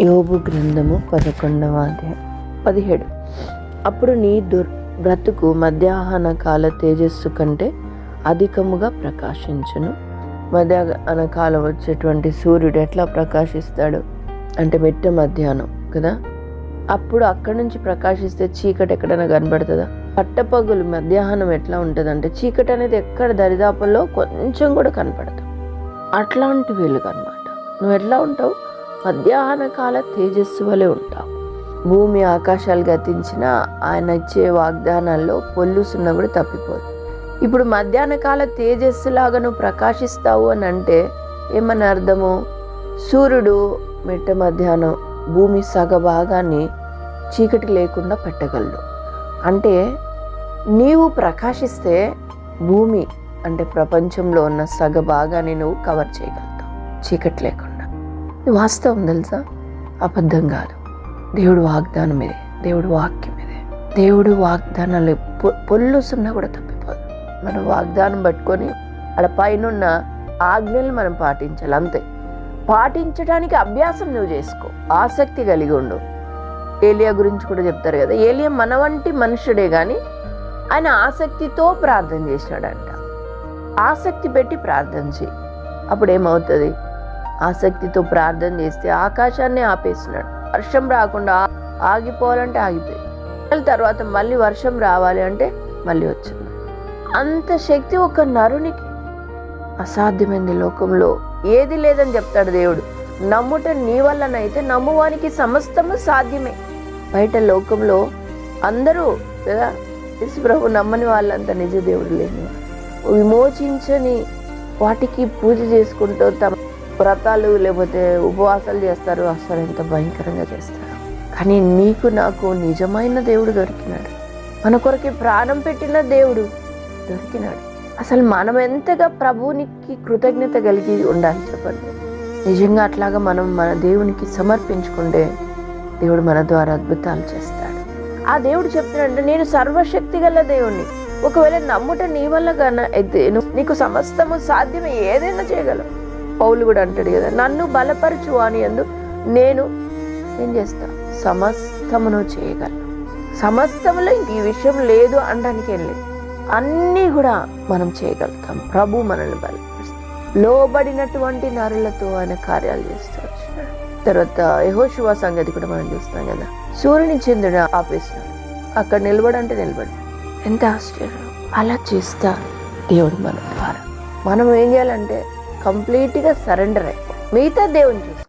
యోబు గ్రంథము పదకొండవ అధ్యాయం. పదిహేడు. అప్పుడు నీ దుర్ బ్రతుకు మధ్యాహ్న కాల తేజస్సు కంటే అధికముగా ప్రకాశించును. మధ్యాహ్న కాలం వచ్చేటువంటి సూర్యుడు ఎట్లా ప్రకాశిస్తాడు? అంటే మెట్ట మధ్యాహ్నం కదా? అప్పుడు అక్కడి నుంచి ప్రకాశిస్తే చీకటి ఎక్కడైనా కనబడుతుందా? పట్టపగులు మధ్యాహ్నం ఎట్లా ఉంటుంది అంటే చీకటి అనేది ఎక్కడ దరిదాపుల్లో కొంచెం కూడా కనపడదు. అట్లాంటి వెలుగు అనమాట నువ్వు ఎట్లా ఉంటావు? మధ్యాహ్న కాల తేజస్సు వలె ఉంటావు. భూమి ఆకాశాలు గతించిన ఆయన ఇచ్చే వాగ్దానాల్లో పొల్లుసున్న కూడా తప్పిపోదు. ఇప్పుడు మధ్యాహ్న కాల తేజస్సులాగా నువ్వు ప్రకాశిస్తావు అని అంటే ఏమని అర్థము? సూర్యుడు మిట్ట మధ్యాహ్నం భూమి సగ భాగాన్ని చీకటి లేకుండా పెట్టగలడు. అంటే నీవు ప్రకాశిస్తే భూమి అంటే ప్రపంచంలో ఉన్న సగ భాగాన్ని నువ్వు కవర్ చేయగలుగుతావు. చీకటి లేకుండా. వాస్తవం తెలుసా? అబద్ధం కాదు. దేవుడు వాగ్దానం ఇదే దేవుడు వాక్యం ఇదే దేవుడు వాగ్దానాలు పొల్లుసున్నా కూడా తప్పిపోదు. మనం వాగ్దానం పట్టుకొని అక్కడ పైన ఆజ్ఞలు మనం పాటించాలి అంతే. పాటించడానికి అభ్యాసం నువ్వు చేసుకో. ఆసక్తి కలిగి ఉండు. ఏలియా గురించి కూడా చెప్తారు కదా ఏలియా మన వంటి మనుషుడే కానీ ఆయన ఆసక్తితో ప్రార్థన చేసినాడంట ఆసక్తి పెట్టి ప్రార్థన చేయి. అప్పుడు ఏమవుతుంది? ఆసక్తితో ప్రార్థన చేస్తే ఆకాశాన్ని ఆపేసినాడు వర్షం రాకుండా ఆగిపోవాలంటే ఆగిపోయి. మళ్ళీ తర్వాత మళ్ళీ వర్షం రావాలి అంటే మళ్ళీ వచ్చింది. అంత శక్తి ఒక నరునికి. అసాధ్యమైంది లోకంలో. ఏది లేదని చెప్తాడు దేవుడు. నమ్ముట నీ వల్లనైతే నమ్మువానికి సమస్తము సాధ్యమే. బయట లోకంలో అందరూ కదా ప్రభు నమ్మని వాళ్ళంతా నిజ దేవుడు లేని విమోచించని వాటికి పూజ చేసుకుంటూ తమ వ్రతాలు లేకపోతే ఉపవాసాలు చేస్తారు. అసలు ఎంత భయంకరంగా చేస్తారు. కానీ నీకు నాకు నిజమైన దేవుడు దొరికినాడు. మన కొరకి ప్రాణం పెట్టిన దేవుడు దొరికినాడు. అసలు మనం ఎంతగా ప్రభువునికి కృతజ్ఞత కలిగి ఉండాలి చెప్పండి. నిజంగా అట్లాగా మనం మన దేవునికి సమర్పించుకుంటే దేవుడు మన ద్వారా అద్భుతాలు చేస్తాడు. ఆ దేవుడు చెప్తున్నాడు నేను సర్వశక్తి గల దేవుణ్ణి. ఒకవేళ నమ్ముట నీ వల్ల కన్నా నీకు సమస్తము సాధ్యమే. ఏదైనా చేయగలవు. పౌలు కూడా అంటాడు కదా నన్ను బలపరచు అని అందు నేను ఏం చేస్తా? సమస్తమును చేయగలను. సమస్తములో ఇంక ఈ విషయం లేదు అనడానికి ఏం లేదు. అన్నీ కూడా మనం చేయగలుగుతాం. ప్రభు మనల్ని బలపరుస్తాం లోబడినటువంటి నరులతో ఆయన కార్యాలు చేస్తూ వచ్చినాడు తర్వాత యహోశివ సంగతి కూడా మనం చూస్తాం కదా. సూర్యుని చంద్రుడు ఆపేసినాడు. అక్కడ నిలబడంటే నిలబడి. ఎంత ఆశ్చర్యం. అలా చేస్తా దేవుడు మన ద్వారా. మనం ఏం చేయాలంటే కంప్లీట్గా సరెండర్ అయ్యి మిగతా దేవుని చూసి